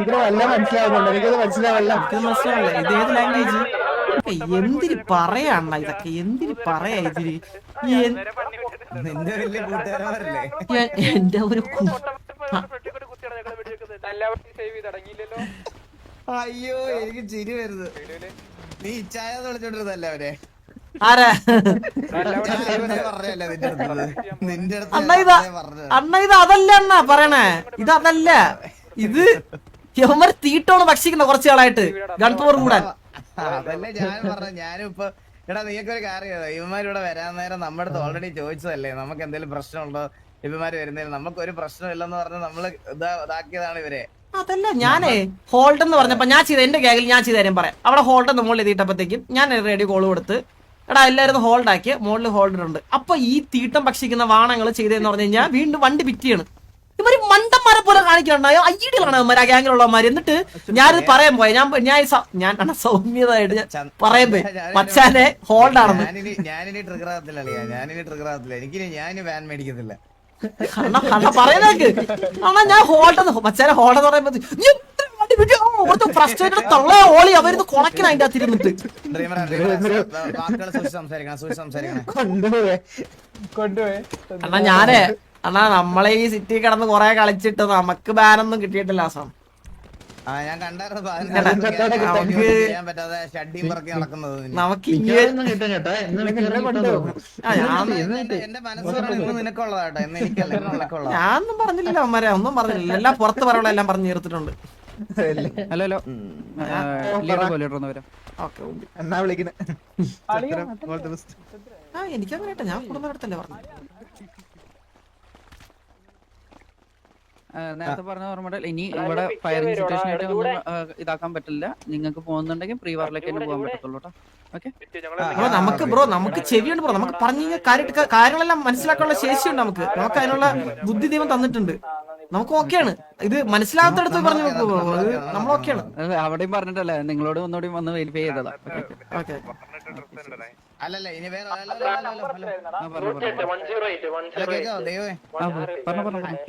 എല്ലാം മനസ്സിലാവുന്നുണ്ട്? എനിക്കത് മനസ്സിലാവല്ല. ഇത് മനസ്സിലാവില്ല. ഇത് ഏത് ലാംഗ്വേജ് എന്തിന് പറയാണ അണ്ണ ഇതൊക്കെ? എന്തിന് പറയാ എ- എന്റെ ഒരു അയ്യോ എനിക്ക് ചിരി വരുന്നത് നീ ഇച്ചായ വിളിച്ചോണ്ടിരുന്നല്ലേ അവരെ. അണ്ണ ഇത് അതല്ല അണ്ണ പറയണേ? ഇത് അതല്ല. ഇത് യവന്മാർ തീട്ടോണ് ഭക്ഷിക്കുന്ന കുറച്ച് ആളായിട്ട് ഗൺ പവർ കൂടാൻ അതല്ലേ ഞാൻ പറഞ്ഞു ഞാനും ഇപ്പൊ എടാ നീയൊക്കെ ഒരു കാര്യം ഇവന്മാർ ഇവിടെ വരാൻ നേരം നമ്മുടെ അടുത്ത് ഓൾറെഡി ചോദിച്ചതല്ലേ? നമുക്ക് എന്തെങ്കിലും പ്രശ്നമുണ്ടോ? ഇവന്മാര് വരുന്നതിൽ നമുക്ക് ഒരു പ്രശ്നമില്ലെന്ന് പറഞ്ഞ് നമ്മൾ ഇതാ ഇതാക്കിയതാണ് ഇവരെ. അതല്ല ഞാനേ ഹോൾഡ് എന്ന് പറഞ്ഞപ്പോ ഞാൻ ചെയ്ത എന്റെ ഗാഗിൽ ഞാൻ ചെയ്ത കാര്യം പറയാം. അവിടെ ഹോൾഡ് എന്ന് മുകളിൽ എത്തിയിട്ടപ്പോഴത്തേക്കും ഞാൻ റേഡിയോ കോൾ കൊടുത്ത് എടാ എല്ലാരും ഹോൾഡ് ആക്കി മുകളിൽ ഹോൾഡർ ഉണ്ട് അപ്പൊ ഈ തീട്ടം ഭക്ഷിക്കുന്ന വാണങ്ങൾ ചെയ്തതെന്ന് പറഞ്ഞു കഴിഞ്ഞാൽ വീണ്ടും വണ്ടി പിറ്റിയാണ് ഇവർ മണ്ടന്മാരെ പോലെ കാണിക്കണ്ടായോ ഐഡിയകളാണ് അവന്മാർ ആ ഗ്യാങ്ങിലുള്ളവന്മാർ എന്നിട്ട് ഞാനിത് പറയാൻ പോയ. ഞാൻ ഞാൻ ഞാൻ കണ്ട സൗമ്യതായിട്ട് ഞാൻ ചന്ദ്- പറയാൻ പോയി. ഞാൻ- മച്ചാനെ ഹോൾഡ് ആണെന്ന് ഞാനിനി ട്രിഗർ ആകത്തില്ല ഞാനിനി ട്രിഗർ ആകത്തില്ല. എനിക്ക് ഞാനിനി വാൻ മേടിക്കത്തില്ല. അണ്ണ അണ്ണ പറയുന്നേക്ക് അണ്ണാ ഞാൻ ഹോൾഡ് മച്ചാനെ ഹോൾഡ് എന്ന് പറയുമ്പോ ഫ്രസ്ട്രേറ്റഡ് തള്ള ഓളി. അവരുന്ന് കുണക്കിന് അതിന്റെ അകത്ത് ഇരുന്നിട്ട്. അണ്ണാ ഞാനേ അണ്ണാ നമ്മളെ ഈ സിറ്റി കിടന്ന് കൊറേ കളിച്ചിട്ട് നമുക്ക് ബാനൊന്നും കിട്ടിയിട്ടില്ല ആസം. നമുക്ക് ഞാനൊന്നും പറഞ്ഞില്ല അമ്മരെ ഒന്നും പറഞ്ഞില്ല. എല്ലാം പുറത്ത് പറയുള്ള എല്ലാം പറഞ്ഞു വരാം. ഓക്കെ എന്നാ വിളിക്കണേ ആ എനിക്കങ്ങനെ ഞാൻ കുടുംബത്തല്ലേ പറഞ്ഞു നേരത്തെ പറഞ്ഞ ഓർമ്മ ഇനി ഇവിടെ ഫയറിംഗ് സിറ്റുവേഷൻ ആയിട്ട് ഒന്നും ഇതാക്കാൻ പറ്റില്ല നിങ്ങൾക്ക് പോകുന്നുണ്ടെങ്കിൽ പ്രീ വാറിലേക്ക് തന്നെ പോകാൻ പറ്റത്തുള്ളൂ കേട്ടോ ഓക്കെ ബ്രോ നമുക്ക് ബ്രോ നമുക്ക് ചെവിയുണ്ട് ബ്രോ നമുക്ക് പറഞ്ഞു കഴിഞ്ഞാൽ കാര്യമായിട്ട് കാര്യങ്ങളെല്ലാം മനസ്സിലാക്കാനുള്ള ശേഷിയുണ്ട് നമുക്ക് നമുക്ക് അതിനുള്ള ബുദ്ധി ദൈവം തന്നിട്ടുണ്ട് നമുക്ക് ഓക്കെയാണ് ഇത് മനസ്സിലാകത്തടുത്ത് പറഞ്ഞു നമ്മൾ ഓക്കെയാണ് അവിടെയും പറഞ്ഞിട്ടല്ലേ നിങ്ങളോട് ഒന്നുകൂടി വന്ന് വെരിഫൈ ചെയ്തതാ ഓക്കെ അല്ലല്ല ഇനി വേറെ.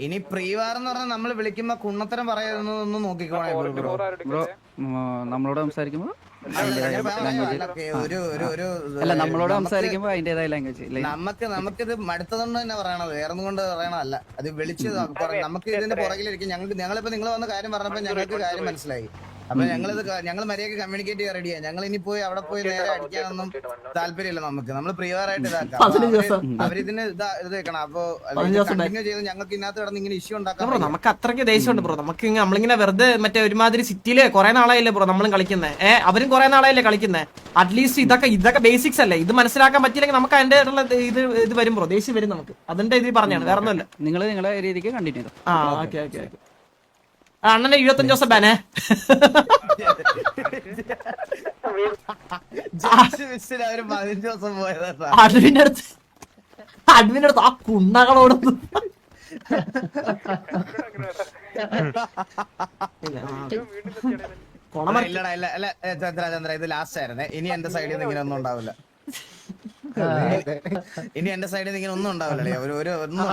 ഇനി പ്രീവാർ എന്ന് പറഞ്ഞാൽ നമ്മൾ വിളിക്കുമ്പോ കുണ്ണത്തരം പറയുന്നൊന്ന് നോക്കിക്കോണേ ബ്രോ നമ്മളോട് സംസാരിക്കുമ്പോ അല്ല, നമ്മളോട് സംസാരിക്കുമ്പോ അതിന്റേതായ ലാംഗ്വേജ് നമുക്ക് നമുക്കിത് മടുത്തതുകൊണ്ട് തന്നെ പറയണത് വേറെ ഒന്നും കൊണ്ട് പറയണതല്ല. അത് വിളിച്ച് നമുക്ക് ഇതിന്റെ പുറകിലിരിക്കും. ഞങ്ങൾക്ക് ഞങ്ങളിപ്പോ നിങ്ങൾ വന്ന കാര്യം പറഞ്ഞപ്പോ ഞങ്ങൾക്ക് കാര്യം മനസ്സിലായി. അപ്പൊ ഞങ്ങളിത് ഞങ്ങൾ മര്യാദയ്ക്ക് കമ്മ്യൂണിക്കേറ്റ് ചെയ്യാൻ റെഡിയാ ഞങ്ങൾ ഇനി പോയി അവിടെ പോയി നേരെ അടിക്കാനൊന്നും താല്പര്യമില്ല നമുക്ക്. നമ്മൾ പ്രിയറായിട്ട് ഇതാക്കാം. അവരിതിന് ഇതാ ഇത് വെക്കണം. അപ്പൊ കണ്ടിന്യൂ ചെയ്ത് ഞങ്ങൾക്ക് ഇന്നത്തെ കിടന്ന് ഇങ്ങനെ ഇഷ്യൂ ഉണ്ടാക്കാം നമുക്ക് അത്രയ്ക്ക് ദേഷ്യമുണ്ട് ബ്രോ. നമുക്ക് ഇങ്ങ- നമ്മളിങ്ങനെ വെറുതെ മറ്റേ ഒരുമാതിരി സിറ്റിയിൽ കുറെ നാളായില്ലേ ബ്രോ നമ്മളും കളിക്കുന്നത് ഏ അവരും കുറെ നാളായില്ലേ കളിക്കുന്നത് അറ്റ്ലീസ്റ്റ് ഇതൊക്കെ ഇതൊക്കെ ബേസിക്സ് അല്ലേ? ഇത് മനസ്സിലാക്കാൻ പറ്റിയില്ലെങ്കിൽ നമുക്ക് അതിന്റെ ഇത് ഇത് വരും ബ്രോ. ദേഷ്യം വരും നമുക്ക്. അതിന്റെ ഇത് പറഞ്ഞാണ് വേറെ ഒന്നുമല്ല നിങ്ങൾ നിങ്ങളുടെ രീതിക്ക് കണ്ടിന്യൂ ആ ഓക്കെ ഓക്കെ ഓക്കെ. അണ്ണന്റെ ഇരുപത്തഞ്ച് ദിവസം ബാനേ പതിനഞ്ച് ദിവസം പോയതാ. അഡ്മിന്റെ അടുത്ത് അഡ്മിന്റെ അടുത്ത് ആ കുണ്ണകളോടൊന്നും ഇല്ലടാ ഇല്ല അല്ല ചന്ദ്ര ചന്ദ്ര ഇത് ലാസ്റ്റ് ആയിരുന്നേ. ഇനി എന്റെ സൈഡിൽ നിന്ന് ഇങ്ങനെ ഒന്നും ഉണ്ടാവില്ല. ഇനി എന്റെ സൈഡിൽ നിന്ന് ഇങ്ങനെ ഒന്നും ഉണ്ടാവില്ല ഒരു ഒന്നും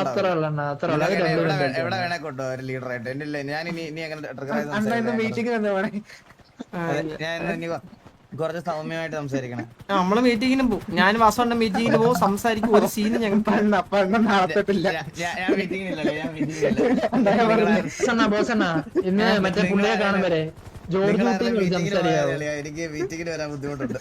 എവിടെ. വേണേ കൊണ്ടോ ഒരു ലീഡർ ആയിട്ട്. എന്റെ ഇല്ല ഞാൻ ഇനി ഇനി അങ്ങനെ. മീറ്റിംഗ് ഞാൻ കുറച്ച് സൗമ്യമായിട്ട് സംസാരിക്കണം. നമ്മൾ മീറ്റിങ്ങിനും പോകും ഞാൻ വാസോണ്ട മീറ്റിങ്ങിന് പോകും സംസാരിക്കും. ഒരു സീന് ഞങ്ങൾ ഇന്ന് മറ്റേ പുള്ളിയെ കാണുമ്പോ വരെ ജോർജ് എനിക്ക് മീറ്റിങ്ങിന് വരാൻ ബുദ്ധിമുട്ടുണ്ട്.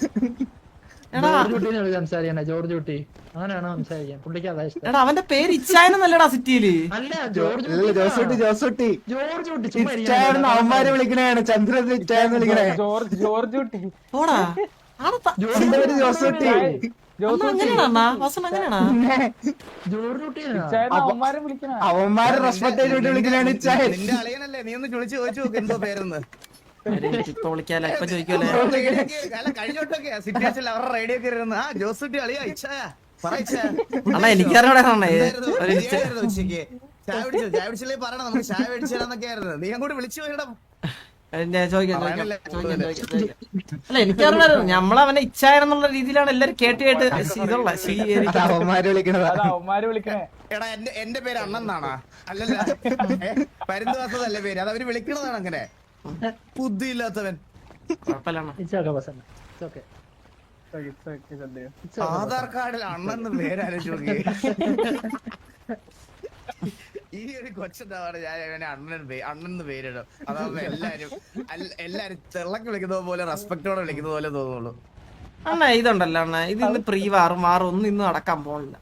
ജോർജ് കുട്ടീനെ വിളിച്ച് സംസാരിക്കണേ ജോർജ് കുട്ടി. അങ്ങനെയാണോ സംസാരിക്കാൻ? പുള്ളിക്ക് അതാ ഇഷ്ടം. എടാ അവന്റെ പേര് ഇച്ചായനല്ലടാ സിറ്റിയിൽ. അല്ല ജോർജ് ഇല്ല, ജോസൂട്ടി കുട്ടി ജോസൂട്ടി ജോർജ് കുട്ടി ചുമ്മാ ഇരിക്കാൻ ഇച്ചായെന്ന് അവന്മാര് വിളിക്കണേണ് ചന്ദ്രൻ ഇച്ചായെന്ന് വിളിക്കണേ. പോടാ. ആടാ ത- എന്റെ പേര് ജോസൂട്ടി അണ്ണാ അങ്ങനെയാണോ അണ്ണാ? വാസൻ അങ്ങനെയാണോ? ജോർജ് കുട്ടീനാ അവന്മാരെ റെസ്പെക്ട് ചെയ്തിട്ട് വിളിക്കണേണ് ഇച്ചായൻ. നിന്റെ അളിയനല്ലേ? നീ ഒന്ന് വിളിച്ച് ചോദിച്ചു നോക്ക് എന്തോ പേരെന്ന്. ഇപ്പൊ വിളിക്കാലോ ഇപ്പൊ ചോദിക്കുമല്ലേ അല്ല കഴിഞ്ഞോട്ടൊക്കെ റേഡിയോ ആ ജോസുട്ടി അളിയാ ഇച്ഛായ പറ ഇച്ഛായ അണ്ണാ എനിക്കറിയാം അണ്ണേ എന്തായിരുന്നു? ഒരു ഇച്ച- ചായ പിടിച്ചു ചായ പിടിച്ചില്ലേ പറയണം നമുക്ക് ചായ ആയിരുന്നു. നീ അങ്ങോട്ട് വിളിച്ചു. അല്ല നമ്മളവനെ ഇച്ചായനെന്നുള്ള രീതിയിലാണ് എല്ലാരും കേട്ട് കേട്ട് ഇതുള്ള എടാ എന്റെ പേര് അണ്ണെന്നാണാ അല്ലല്ല. പരിന്തുവാസല്ലേ പരുന്തുവാസതല്ലേ പേര്? അത് അവർ വിളിക്കണതാണ് അങ്ങനെ ബുദ്ധിയില്ലാത്തവൻ. ആധാർ കാർഡിൽ അണ്ണെന്ന് പേരാലോചിച്ച് ഈ ഒരു കൊച്ചുണ്ടാവാണ് ഞാൻ ഇവനെ അണ്ണൻ അണ്ണെന്ന് പേരിടും. അതാവുമ്പോ എല്ലാരും എല്ലാരും തെള്ളക്ക് വിളിക്കുന്ന പോലെ റെസ്പെക്ടോടെ വിളിക്കുന്ന പോലെ തോന്നുള്ളൂ. അണ്ണ ഇതുണ്ടല്ലോ അണ്ണ. ഇത് ഇന്ന് പ്രീ വാറും വാറും ഒന്നും ഇന്ന് നടക്കാൻ പോണില്ല.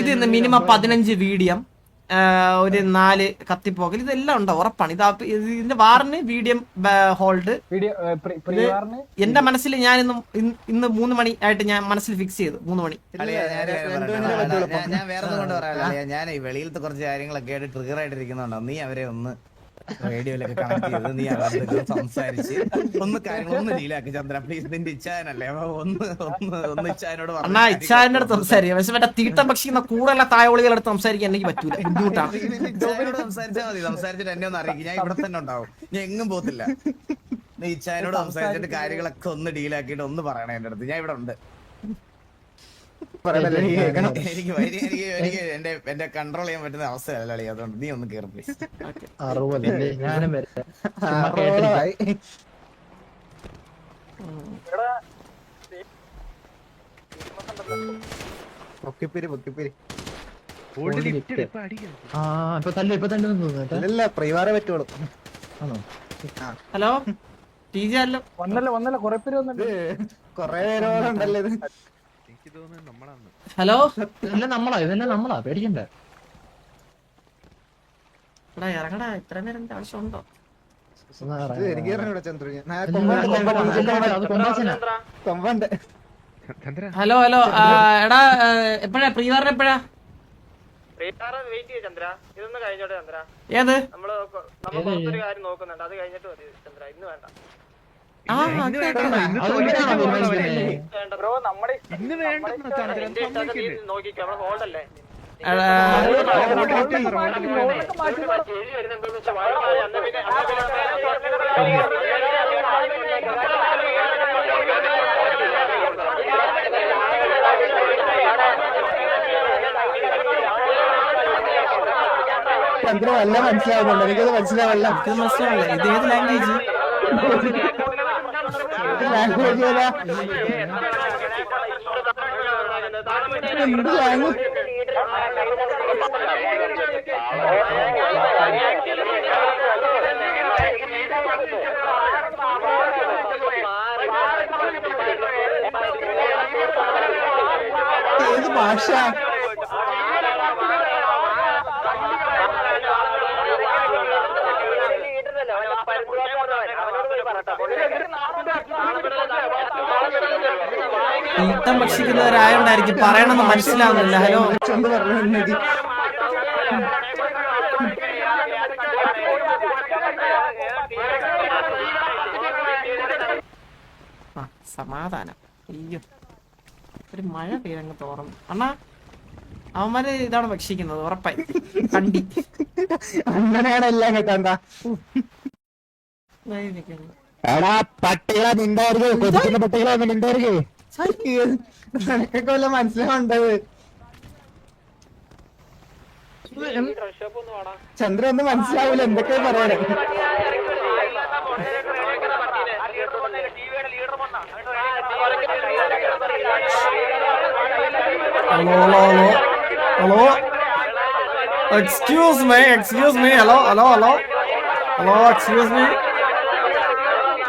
ഇത് ഇന്ന് മിനിമം പതിനഞ്ച് വീഡിയം. ഒരു നാല് കത്തിപ്പോക്കൽ ഇതെല്ലാം ഉണ്ടോ? ഉറപ്പാണ്. ഇത് ഇതിന്റെ വാറിന് വീഡിയം ഹോൾഡ്. എന്റെ മനസ്സിൽ ഞാൻ ഇന്ന് ഇന്ന് മൂന്ന് മണി ആയിട്ട് ഞാൻ മനസ്സിൽ ഫിക്സ് ചെയ്തു. മൂന്ന് മണി. ഞാൻ വേറെ ഒന്നും കൊണ്ട് പറയാനില്ല. ഞാൻ ഈ വെളിയിലത്തെ കുറച്ച് കാര്യങ്ങളൊക്കെ ആയിട്ട് ട്രിഗർ ആയിട്ടിരിക്കുന്നുണ്ടോ നീ അവരെ ഒന്ന് റേഡിയോയിലൊക്കെ കണക്ട് ചെയ്ത് നീ അവരുടെ സംസാരിച്ച് ഒന്ന് കാര്യങ്ങൾ ഒന്ന് ഡീലാക്കി ചന്ദ്ര പ്ലീസ് നിന്റെ ഇച്ഛാനല്ലേ? ഒന്ന് ഒന്ന് ഒന്ന് ഇച്ഛാനോട് പറഞ്ഞ് അണ്ണാ ഇച്ഛാന്റെ അടുത്ത് സംസാരിക്കാം. പക്ഷെ മറ്റേ തീട്ടം ഭക്ഷിക്കുന്ന കൂടുതലുള്ള തായവളികളുടെ അടുത്ത് സംസാരിക്കാൻ എനിക്ക് പറ്റൂല. ബുദ്ധിമുട്ടാണ് ഇച്ഛാനോട് സംസാരിച്ചാൽ മതി. സംസാരിച്ചിട്ട് എന്നെ ഒന്ന് അറിയിക്കും. ഞാൻ ഇവിടെ തന്നെ ഉണ്ടാവും. ഞാൻ എങ്ങും പോത്തില്ല നീ ഇച്ഛാനോട് സംസാരിച്ചിട്ട് കാര്യങ്ങളൊക്കെ ഒന്ന് ഡീലാക്കിയിട്ട് ഒന്ന് പറയണേ എന്റെ അടുത്ത്. ഞാൻ ഇവിടെ ഉണ്ട് പറയണല്ലേ നീ കേൾക്കണം എനിക്ക് വരി- എനിക്ക് എനിക്ക് എന്റെ എന്റെ കൺട്രോൾ ചെയ്യാൻ പറ്റുന്ന അവസ്ഥയല്ല അളി അതുകൊണ്ട് നീ ഒന്ന് കേറി പ്ലീസ് ഞാനും വരാം ഹലോ ടി ജി അല്ലോ. വന്നല്ലോ വന്നല്ലോ കൊറേ പേര് വന്നിട്ട് കൊറേ പേരോളുണ്ടല്ലോ ഇത്. ഹലോ? ഇതെല്ലാം നമ്മളാ ഇതെല്ലാം നമ്മളാ പേടിക്കണ്ട. എടാ ഇറങ്ങടാ ഇത്ര നേരം എന്താ ആവശ്യമുണ്ടോ. എനിക്ക് ചന്ദ്രു. കൊമ്പുണ്ട്, ഹലോ ഹലോ എടാ എപ്പഴാ എപ്പോഴാ പ്രീവാറിന് എപ്പോഴാ? വെയിറ്റ് ചെയ്യ ചന്ദ്ര. ഇതൊന്ന് കഴിഞ്ഞോട്ടെ ചന്ദ്ര. ഏത്? നമ്മൾ നമ്മൾ പുറത്തൊരു കാര്യം നോക്കുന്നുണ്ട്. അത് കഴിഞ്ഞിട്ട് മതി ചന്ദ്ര. ഇന്ന് വേണ്ട. മനസ്സിലാവുന്നുണ്ട്. എനിക്കത് മനസ്സിലാവല്ല ഇത് മനസ്സിലാവില്ല ഇത് ഏത് ലാംഗ്വേജ് ലാംഗ്വേജ് എന്ത് ഭാഷ? തീട്ടം ഭക്ഷിക്കുന്നവരായോണ്ടായിരിക്കും പറയണമെന്ന് മനസ്സിലാവുന്നില്ല. ഹലോ? ആ സമാധാനം. അയ്യോ. ഒരു മഴ പെയ്തങ്ങ് തോറുന്നു അണ്ണാ അവന്മാര് ഇതാണ് ഭക്ഷിക്കുന്നത് ഉറപ്പായി. കണ്ടി. അങ്ങനെയാണ് എല്ലാം കേട്ടാ. എടാ പട്ടികളെ നിന്റെ പട്ടികളെ നിണ്ടായിരിക്കും നിനക്കൊക്കെ വല്ല മനസ്സിലാവുണ്ടത് ചന്ദ്ര ഒന്ന് മനസ്സിലാവില്ല എന്തൊക്കെ പറയണേ? Hello hello hello hello excuse me excuse me hello hello hello hello excuse me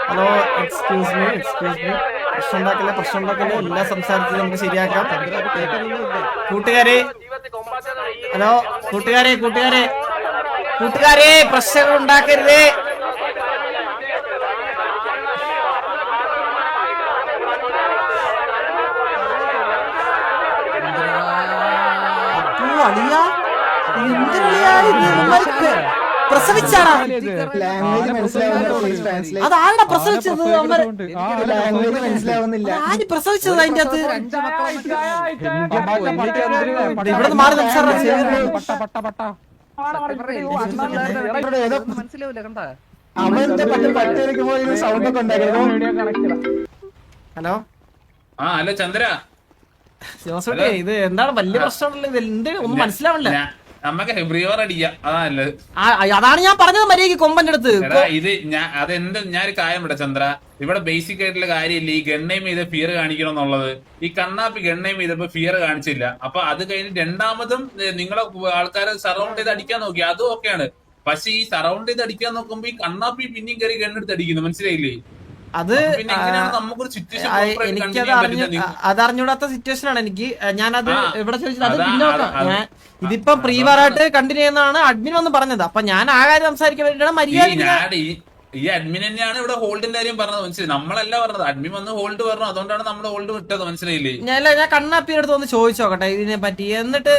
hello excuse me excuse me പ്രശ്നം ഉണ്ടാക്കല്ലേ പ്രശ്നം ഉണ്ടാക്കല്ലേ എല്ലാം സംസാരിച്ച് നമുക്ക് ശരിയാക്കാം. കൂട്ടുകാരെ ഹലോ കൂട്ടുകാരെ കൂട്ടുകാരെ കൂട്ടുകാരെ പ്രശ്നങ്ങൾ ഉണ്ടാക്കരുതേ അപ്പോ അളിയാ എന്തിനാ ഇത് ഇവന്മാർക്ക് പ്രസവിച്ചാടാ ലാംഗ്വേജ് മനസ്സിലാവുന്നില്ല അത് ആരുടെ പ്രസവിച്ചത് ആര് പ്രസവിച്ചത് അതിന്റെ അകത്ത്? ഇവിടുന്ന് മാറി മനസ്സിലാവില്ല കണ്ട ഹലോ? ആ ഹലോ ചന്ദ്ര. ജോസഫ് ഇത് എന്താണ് വലിയ പ്രശ്നമുള്ളത് ഇത് എന്ത്? ഒന്നും മനസ്സിലാവണില്ല. ഞാ- നമുക്ക് ബ്രീവർ അടിക്കാം. അതാ നല്ലത്. അതാണ് ഞാൻ പറഞ്ഞത് മര്യാദയ്ക്ക് കൊമ്പന്റെ അടുത്ത്. എടാ ഇത് ഞാൻ അതെന്ത് ഞാനൊരു കാര്യം ഇവിടെ ചന്ദ്ര? ഇവിടെ ബേസിക് ആയിട്ടുള്ള കാര്യമില്ല. ഈ ഗണ്ണയും ചെയ്ത് ഫിയർ കാണിക്കണം എന്നുള്ളത്. ഈ കണ്ണാപ്പി ഗണ്ണയും ചെയ്തപ്പോ ഫിയർ കാണിച്ചില്ല. അപ്പൊ അത് കഴിഞ്ഞ് രണ്ടാമതും നിങ്ങളെ ആൾക്കാരെ സറൗണ്ട് ചെയ്ത് അടിക്കാൻ നോക്കി. അതും ഓക്കെയാണ് പക്ഷെ ഈ സറൗണ്ട് ചെയ്ത് അടിക്കാൻ നോക്കുമ്പോ ഈ കണ്ണാപ്പി പിന്നെയും കയറി ഗണ്ണെടുത്ത് അടിക്കുന്നു. മനസ്സിലായില്ലേ? അത് പിന്നെ എങ്ങനെയാണ് നമുക്കൊരു സിറ്റുവേഷൻ ആ, എനിക്കത് അറിഞ്ഞു അതറിഞ്ഞൂടാത്ത സിറ്റുവേഷൻ ആണ് എനിക്ക്. ഞാനത് ഇവിടെ ചോദിച്ചത് അത് പിന്നെ നോക്കാം ഇതിപ്പോ പ്രീവാറായിട്ട് കണ്ടിന്യൂ ചെയ്യുന്നതാണ് അഡ്മിൻ ഒന്ന് പറഞ്ഞത്. അപ്പൊ ഞാൻ ആ കാര്യം സംസാരിക്കാൻ വേണ്ടിയിട്ടാണ് മര്യാദ ഈ- അഡ്മിൻ തന്നെയാണ് ഇവിടെ ഹോൾഡിന്റെ കാര്യം പറഞ്ഞത്. മനസ്സിലായി? നമ്മളല്ല പറഞ്ഞത്. അഡ്മിൻ വന്ന് ഹോൾഡ് പറഞ്ഞു അതുകൊണ്ടാണ് നമ്മൾ ഹോൾഡ് വിട്ടത്. മനസ്സിലായില്ലേ? ഞാൻ ഞാൻ കണ്ണാപ്പിയുടെ അടുത്ത് ഒന്ന് ചോദിച്ചു നോക്കട്ടെ ഇതിനെ പറ്റി. എന്നിട്ട്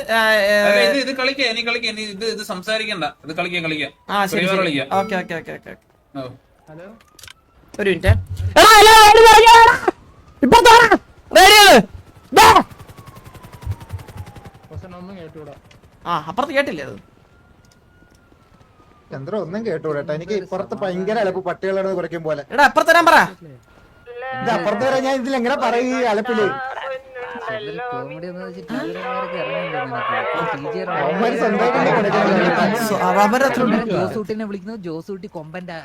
ഇത് ഇത് കളിക്കാം ഇനി കളിക്കാം ഇനി ഇത് ഇത് സംസാരിക്കണ്ട. ഇത് കളിക്കാം കളിക്കാം. ആ ശരി Free fire ശരി കളിക്കാം. ഓക്കെ ഓക്കെ ഓക്കെ ഓക്കെ ഓ. ഒരു മിനിറ്റ്. ആ അപ്പുറത്ത് കേട്ടില്ലേ അത്? ചന്ദ്ര ഒന്നും കേട്ടൂടാ എനിക്ക് ഇപ്പുറത്ത് ഭയങ്കര അലപ്പ് പട്ടികളോട് കുറയ്ക്കും പോലെ. എടാ അപ്പുറത്ത് വരാൻ പറ. ഇത് അപ്പുറത്ത് വരാൻ ഞാൻ ഇതിൽ എങ്ങനെ പറയും ഈ അലപ്പിൽ? ജോസൂട്ടിനെ വിളിക്കുന്നത് ജോസൂട്ടി കൊമ്പന്റെ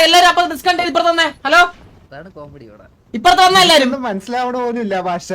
എല്ലാരും അപ്പൊ ഡിസ്കൗണ്ട് ഇപ്പുറത്ത് ഹലോ അതാണ് കോമഡി ഇവിടെ. ഇപ്പുറത്ത് വന്ന എല്ലാരും. മനസ്സിലാവണ പോലും ഇല്ല ഭാഷ.